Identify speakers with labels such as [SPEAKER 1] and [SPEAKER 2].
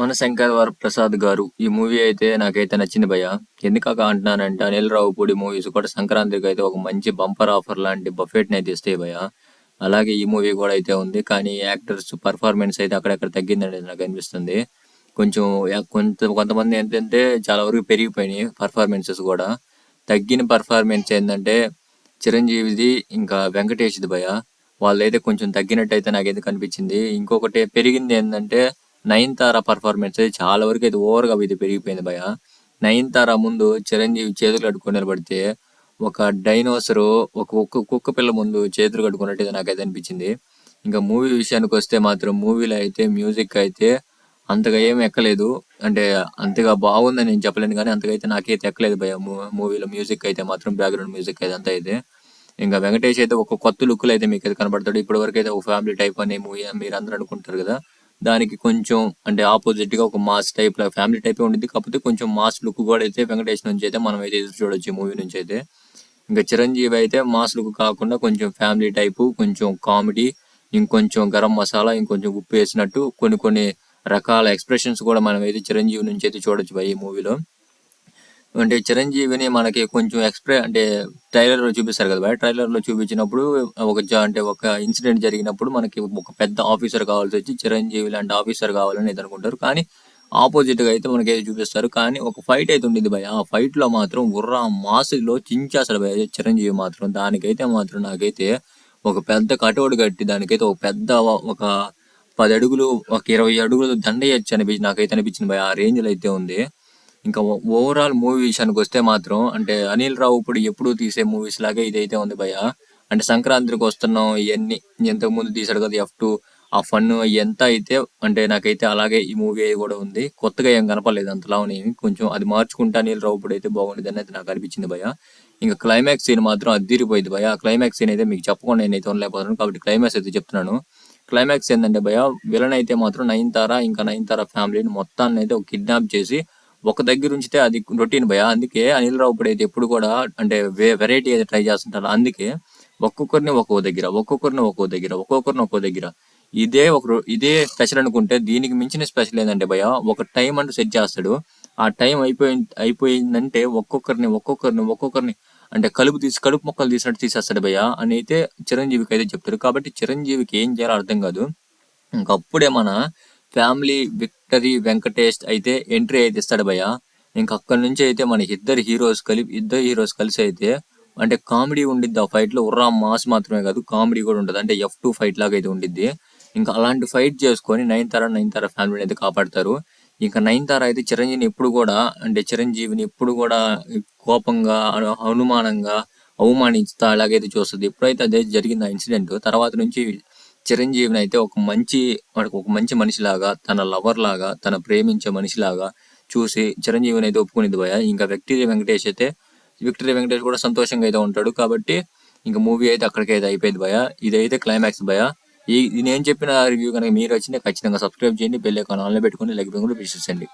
[SPEAKER 1] మన శంకర్ వరప్రసాద్ గారు ఈ మూవీ అయితే నాకైతే నచ్చింది భయ ఎందుకక అంటున్నానంటే అనిల్ రావుపూడి మూవీస్ కూడా సంక్రాంతికి అయితే ఒక మంచి బంపర్ ఆఫర్ లాంటి బఫెట్ని అయితే ఇస్తాయి భయ అలాగే ఈ మూవీ కూడా అయితే ఉంది కానీ యాక్టర్స్ పర్ఫార్మెన్స్ అయితే అక్కడక్కడ తగ్గిందని నాకు అనిపిస్తుంది. కొంచెం కొంత కొంతమంది ఏంటంటే చాలా వరకు పెరిగిపోయినాయి పర్ఫార్మెన్సెస్ కూడా. తగ్గిన పర్ఫార్మెన్స్ ఏంటంటే చిరంజీవిది ఇంకా వెంకటేష్ది భయ వాళ్ళైతే కొంచెం తగ్గినట్టు అయితే నాకైతే కనిపించింది. ఇంకొకటి పెరిగింది ఏంటంటే నయనతార పర్ఫార్మెన్స్ అయితే చాలా వరకు అయితే ఓవర్గా ఇది పెరిగిపోయింది భయ నయనతార ముందు చిరంజీవి చేతులు కట్టుకొని నిలబడితే ఒక డైనోసర్ ఒక కుక్క కుక్క పిల్ల ముందు చేతులు కట్టుకున్నట్టు అయితే నాకైతే అనిపించింది. ఇంకా మూవీ విషయానికి వస్తే మాత్రం మూవీలో అయితే మ్యూజిక్ అయితే అంతగా ఏం ఎక్కలేదు. అంటే అంతగా బాగుందని నేను చెప్పలేను కానీ అంతగా అయితే నాకైతే ఎక్కలేదు భయ మూవీలో మ్యూజిక్ అయితే మాత్రం బ్యాక్గ్రౌండ్ మ్యూజిక్ అయితే అంతా అయితే. ఇంకా వెంకటేష్ అయితే ఒక కొత్త లుక్ అయితే మీకు అయితే కనబడతాడు ఇప్పటి వరకు అయితే ఒక ఫ్యామిలీ టైప్ అనే మూవీ మీరు అందరూ అనుకుంటారు కదా. దానికి కొంచెం అంటే ఆపోజిట్గా ఒక మాస్ టైప్ లా ఫ్యామిలీ టైప్ ఉండింది కాకపోతే కొంచెం మాస్ లుక్ కూడా అయితే వెంకటేష్ నుంచి అయితే మనం అయితే ఎదురు చూడొచ్చు మూవీ నుంచి అయితే. ఇంకా చిరంజీవి అయితే మాస్ లుక్ కాకుండా కొంచెం ఫ్యామిలీ టైపు కొంచెం కామెడీ ఇంకొంచెం గరం మసాలా ఇంకొంచెం ఉప్పు వేసినట్టు కొన్ని కొన్ని రకాల ఎక్స్ప్రెషన్స్ కూడా మనం అయితే చిరంజీవి నుంచి అయితే చూడొచ్చు భయ్ ఈ మూవీలో అంటే చిరంజీవిని మనకి కొంచెం ఎక్స్ప్రె అంటే ట్రైలర్లో చూపిస్తారు కదా బయట ట్రైలర్లో చూపించినప్పుడు ఒక జ- అంటే ఒక ఇన్సిడెంట్ జరిగినప్పుడు మనకి ఒక పెద్ద ఆఫీసర్ కావాల్సి వచ్చి చిరంజీవి లాంటి ఆఫీసర్ కావాలని అయితే అనుకుంటారు కానీ ఆపోజిట్గా అయితే మనకి అయితే చూపిస్తారు? కానీ ఒక ఫైట్ అయితే ఉండింది భయ. ఆ ఫైట్లో మాత్రం ఉర్రా మాసులో చించేస్తాడు భయ. చిరంజీవి మాత్రం. దానికైతే మాత్రం నాకైతే ఒక పెద్ద కటౌట్ కట్టి దానికైతే ఒక పెద్ద ఒక పది అడుగులు ఒక ఇరవై అడుగులు దండ వేయచ్చు అనిపించి నాకైతే అనిపించింది భయ. ఆ రేంజ్లో అయితే ఉంది. ఇంకా ఓవరాల్ మూవీ విషయానికి వస్తే మాత్రం అంటే అనిల్ రావు ఇప్పుడు ఎప్పుడు తీసే మూవీస్ లాగే ఇదైతే ఉంది భయ అంటే సంక్రాంతికి వస్తున్నాం ఇవన్నీ ఇంతకు ముందు తీసాడు కదా ఎఫ్ టూ. ఆ ఫన్ ఎంత అయితే అంటే నాకైతే అలాగే ఈ మూవీ కూడా ఉంది. కొత్తగా ఏం కనపడలేదు అంతలా కొంచెం అది మార్చుకుంటా అనిల్ రావు అయితే బాగుండేది అని అయితే నాకు అనిపించింది భయ ఇంకా క్లైమాక్స్ సీన్ మాత్రం అదిరిపోయింది భయ ఆ క్లైమాక్స్ సీన్ అయితే మీకు చెప్పకుండా నేనైతే ఉండలేకపోతున్నాను. కాబట్టి క్లైమాక్స్ అయితే చెప్తున్నాను. క్లైమాక్స్ ఏంటంటే భయ విలన్ అయితే మాత్రం నయనతార ఇంకా నయనతార ఫ్యామిలీని మొత్తాన్ని అయితే ఒక కిడ్నాప్ చేసి ఒక దగ్గర ఉంచితే అది రొటీన్ భయ? అందుకే అనిల్ రావు ఇప్పుడు అయితే ఎప్పుడు కూడా అంటే వెరైటీ అయితే ట్రై చేస్తుంటారు. అందుకే ఒక్కొక్కరిని ఒక్కో దగ్గర ఒక్కొక్కరిని ఒక్కో దగ్గర ఒక్కొక్కరిని ఒక్కో దగ్గర. ఇదే ఒక ఇదే స్పెషల్ అనుకుంటే దీనికి మించిన స్పెషల్ ఏంటంటే భయ ఒక టైం అంటూ సెట్ చేస్తాడు. ఆ టైం అయిపోయి అయిపోయిందంటే ఒక్కొక్కరిని ఒక్కొక్కరిని ఒక్కొక్కరిని అంటే కలుపు తీసి కడుపు మొక్కలు తీసినట్టు తీసేస్తాడు భయ అని అయితే చిరంజీవికి అయితే చెప్తారు. కాబట్టి చిరంజీవికి ఏం చేయాలో అర్థం కాదు. ఇంకప్పుడే మన ఫ్యామిలీ విక్టరీ వెంకటేష్ అయితే ఎంట్రీ అయితే ఇస్తాడు భయ ఇంకా అక్కడి నుంచి అయితే మన ఇద్దరు హీరోస్ కలిపి ఇద్దరు హీరోస్ కలిసి అయితే అంటే కామెడీ ఉండిద్ది ఆ ఫైట్లో. ఉర్రా మాస్ మాత్రమే కాదు కామెడీ కూడా ఉంటుంది అంటే ఎఫ్ టూ ఫైట్ లాగా అయితే ఉండిద్ది. ఇంకా అలాంటి ఫైట్ చేసుకొని నైన్ తార నైన్ తార ఫ్యామిలీని అయితే కాపాడతారు. ఇంకా నైన్ తార అయితే చిరంజీవిని ఎప్పుడు కూడా అంటే చిరంజీవిని ఎప్పుడు కూడా కోపంగా అనుమానంగా అవమానిస్తా అలాగైతే చూస్తుంది. ఎప్పుడైతే అదే జరిగింది ఆ ఇన్సిడెంట్ తర్వాత నుంచి చిరంజీవిని అయితే ఒక మంచి వాడికి ఒక మంచి మనిషిలాగా తన లవర్ లాగా తన ప్రేమించే మనిషిలాగా చూసి చిరంజీవిని అయితే ఒప్పుకునేది భయ ఇంకా విక్టరీ వెంకటేష్ అయితే విక్టరీ వెంకటేష్ కూడా సంతోషంగా అయితే ఉంటాడు కాబట్టి ఇంకా మూవీ అయితే అక్కడికైతే అయిపోయింది భయ ఇదైతే క్లైమాక్స్ భయ ఈ నేను చెప్పిన రివ్యూ కనుక మీరు వచ్చింటే ఖచ్చితంగా సబ్స్క్రైబ్ చేయండి బెల్ ఐకాన్ ఆన్లో పెట్టుకుని లైక్ కూడా విశ్వసించండి